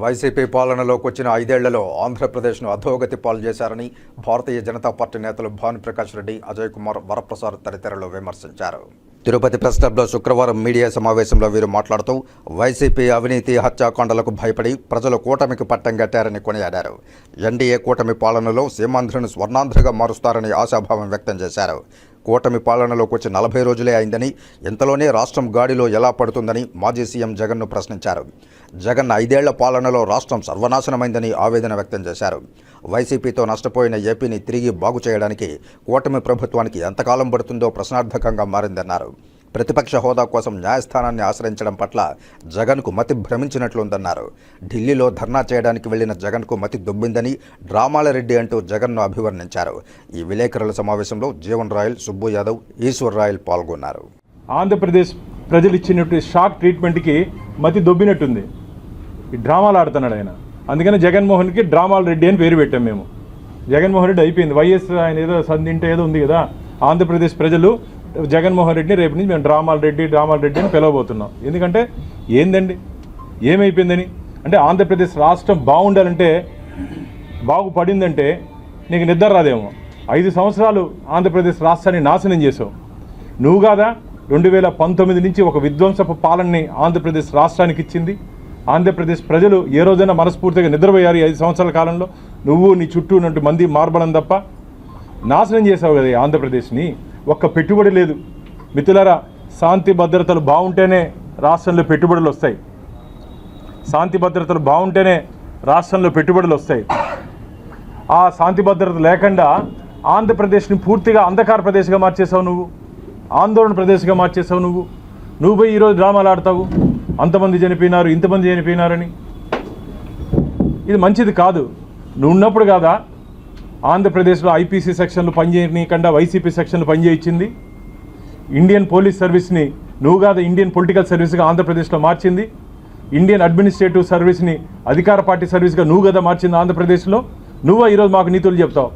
YCP పాలనలోకి వచ్చిన ఐదేళ్ళలో ఆంధ్రప్రదేశ్ను అధోగతి పాలు చేశారని భారతీయ జనతా పార్టీ నేతలు భానుప్రకాష్ రెడ్డి అజయ్ కుమార్ వరప్రసాద్ తదితరులు విమర్శించారు. తిరుపతి ప్రెస్ క్లబ్లో శుక్రవారం మీడియా సమావేశంలో వీరు మాట్లాడుతూ వైసీపీ అవినీతి హత్యాకాండలకు భయపడి ప్రజలు కూటమికి పట్టం కట్టారని కొనియాడారు. ఎన్డీఏ కూటమి పాలనలో సీమాంధ్రను స్వర్ణాంధ్రగా మారుస్తారని ఆశాభావం వ్యక్తం చేశారు. కూటమి పాలనలోకి వచ్చి నలభై రోజులే అయిందని ఇంతలోనే రాష్ట్రం గాడిలో ఎలా పడుతుందని మాజీ సీఎం జగన్ను ప్రశ్నించారు. జగన్ ఐదేళ్ళ పాలనలో రాష్ట్రం సర్వనాశనమైందని ఆవేదన వ్యక్తం చేశారు. వైసీపీతో నష్టపోయిన ఏపీని తిరిగి బాగు చేయడానికి కూటమి ప్రభుత్వానికి ఎంతకాలం పడుతుందో ప్రశ్నార్థకంగా మారిందన్నారు. ప్రతిపక్ష హోదా కోసం న్యాయస్థానాన్ని ఆశ్రయించడం పట్ల జగన్కు మతి భ్రమించినట్లుందన్నారు. ఢిల్లీలో ధర్నా చేయడానికి వెళ్ళిన జగన్కు మతి దుబ్బిందని డ్రామాల రెడ్డి అంటూ జగన్ను అభివర్ణించారు. ఈ విలేకరుల సమావేశంలో జీవన్ రాయల్ సుబ్బు యాదవ్ ఈశ్వర్ రాయల్ పాల్గొన్నారు. ఆంధ్రప్రదేశ్ ప్రజలు ఇచ్చినట్టు షాక్ ట్రీట్మెంట్కి మతి దొబ్బినట్టుంది. ఈ డ్రామాలు ఆడుతున్నాడు ఆయన. అందుకని జగన్మోహన్కి డ్రామాల రెడ్డి అని పేరు పెట్టాం మేము. జగన్మోహన్ రెడ్డి అయిపోయింది. వైఎస్ ఆయన ఏదో సంధింటే ఏదో ఉంది కదా. ఆంధ్రప్రదేశ్ ప్రజలు జగన్మోహన్ రెడ్డిని రేపు నుంచి మేము డ్రామాల రెడ్డి డ్రామాల రెడ్డి అని పిలవబోతున్నాం. ఎందుకంటే ఏందండి? ఏమైపోయిందని? అంటే ఆంధ్రప్రదేశ్ రాష్ట్రం బాగుండాలంటే బాగుపడిందంటే నీకు నిద్ర రాదేమో. ఐదు సంవత్సరాలు ఆంధ్రప్రదేశ్ రాష్ట్రాన్ని నాశనం చేసావు నువ్వు కాదా? రెండు వేల పంతొమ్మిది నుంచి ఒక విధ్వంసపు పాలనని ఆంధ్రప్రదేశ్ రాష్ట్రానికి ఇచ్చింది. ఆంధ్రప్రదేశ్ ప్రజలు ఏ రోజైనా మనస్ఫూర్తిగా నిద్రపోయారు ఐదు సంవత్సరాల కాలంలో. నువ్వు నీ చుట్టూ ఉన్నట్టు మంది మార్బలం తప్ప నాశనం చేసావు కదా ఆంధ్రప్రదేశ్ని. ఒక్క పెట్టుబడి లేదు. మిత్రులారా శాంతి భద్రతలు బాగుంటేనే రాష్ట్రంలో పెట్టుబడులు వస్తాయి. శాంతి భద్రతలు బాగుంటేనే రాష్ట్రంలో పెట్టుబడులు వస్తాయి. ఆ శాంతి భద్రత లేకుండా ఆంధ్రప్రదేశ్ని పూర్తిగా అంధకార ప్రదేశ్గా మార్చేసావు నువ్వు. ఆందోళన ప్రదేశ్గా మార్చేసావు నువ్వు. నువ్వు పోయి ఈరోజు డ్రామాలు ఆడతావు. అంతమంది చనిపోయినారు ఇంతమంది చనిపోయినారని. ఇది మంచిది కాదు. నువ్వు ఉన్నప్పుడు కాదా? ఆంధ్రప్రదేశ్లో ఐపీసీ సెక్షన్లు పనిచేయనీయకుండా వైసీపీ సెక్షన్లు పనిచేయించింది. ఇండియన్ పోలీస్ సర్వీస్ని నువ్వు కాదు ఇండియన్ పొలిటికల్ సర్వీస్గా ఆంధ్రప్రదేశ్లో మార్చింది. ఇండియన్ అడ్మినిస్ట్రేటివ్ సర్వీస్ని అధికార పార్టీ సర్వీస్గా నువ్వు కదా మార్చింది ఆంధ్రప్రదేశ్లో. నువ్వు ఈరోజు మాకు నీతులు చెప్తావు.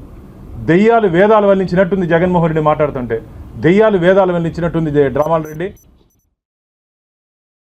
దెయ్యాలు వేదాలు వల్లించినట్టుంది జగన్మోహన్ రెడ్డి మాట్లాడుతుంటే. దెయ్యాలు వేదాలు వల్లించినట్టుంది డ్రామాల రెడ్డి.